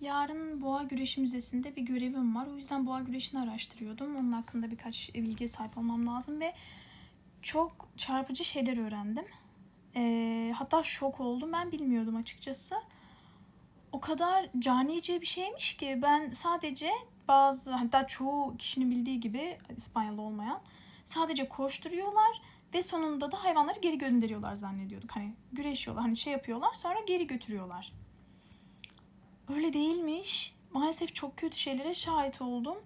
Yarın boğa güreşi müzesinde bir görevim var. O yüzden boğa güreşini araştırıyordum. Onun hakkında birkaç bilgiye sahip olmam lazım ve çok çarpıcı şeyler öğrendim. Ee, hatta şok oldum. Ben bilmiyordum açıkçası. O kadar canice bir şeymiş ki ben sadece bazı hatta çoğu kişinin bildiği gibi İspanyol olmayan sadece koşturuyorlar ve sonunda da hayvanları geri gönderiyorlar zannediyorduk. Hani güreşiyorlar, hani şey yapıyorlar sonra geri götürüyorlar. Öyle değilmiş. Maalesef çok kötü şeylere şahit oldum.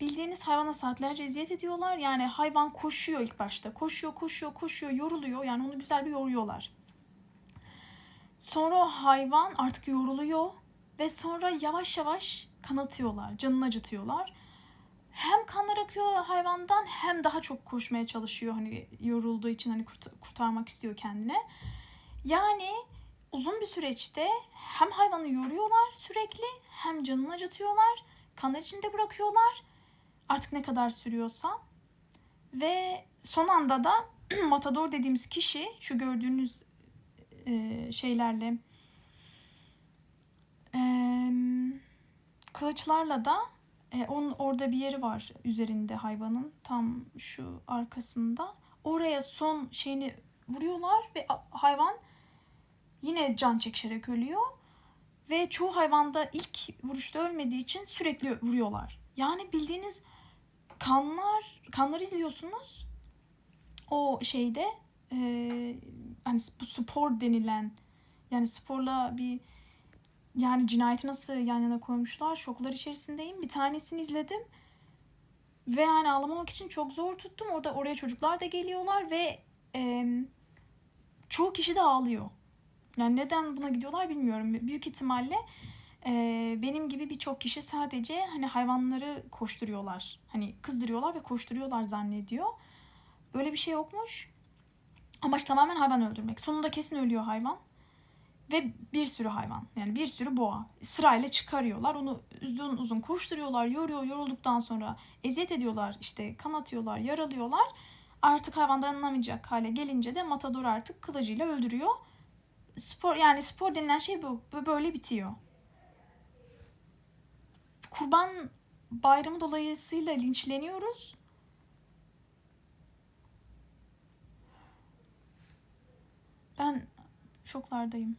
Bildiğiniz hayvana saatlerce eziyet ediyorlar. Yani hayvan koşuyor ilk başta. Koşuyor, koşuyor, koşuyor, yoruluyor. Yani onu güzel bir yoruyorlar. Sonra o hayvan artık yoruluyor ve sonra yavaş yavaş kanatıyorlar, canını acıtıyorlar. Hem kanlar akıyor hayvandan hem daha çok koşmaya çalışıyor hani yorulduğu için hani kurt- kurtarmak istiyor kendine. Yani uzun bir süreçte hem hayvanı yoruyorlar sürekli hem canını acıtıyorlar. Kanlar içinde bırakıyorlar. Artık ne kadar sürüyorsa. Ve son anda da matador dediğimiz kişi şu gördüğünüz e, şeylerle e, kılıçlarla da e, onun orada bir yeri var üzerinde hayvanın tam şu arkasında. Oraya son şeyini vuruyorlar ve hayvan yine can çekişerek ölüyor. Ve çoğu hayvanda ilk vuruşta ölmediği için sürekli vuruyorlar. Yani bildiğiniz kanlar, kanları izliyorsunuz. O şeyde e, hani bu spor denilen yani sporla bir yani cinayeti nasıl yan yana koymuşlar şoklar içerisindeyim. Bir tanesini izledim ve yani ağlamamak için çok zor tuttum. Orada oraya çocuklar da geliyorlar ve e, çoğu kişi de ağlıyor. Yani neden buna gidiyorlar bilmiyorum. Büyük ihtimalle e, benim gibi birçok kişi sadece hani hayvanları koşturuyorlar. Hani kızdırıyorlar ve koşturuyorlar zannediyor. Böyle bir şey yokmuş. Amaç tamamen hayvan öldürmek. Sonunda kesin ölüyor hayvan. Ve bir sürü hayvan yani bir sürü boğa sırayla çıkarıyorlar. Onu uzun uzun koşturuyorlar, yoruyor, yorulduktan sonra eziyet ediyorlar, işte kan atıyorlar, yaralıyorlar. Artık hayvan dayanamayacak hale gelince de matador artık kılıcıyla öldürüyor. Spor yani spor denilen şey bu. Böyle bitiyor. Kurban bayramı dolayısıyla linçleniyoruz. Ben şoklardayım.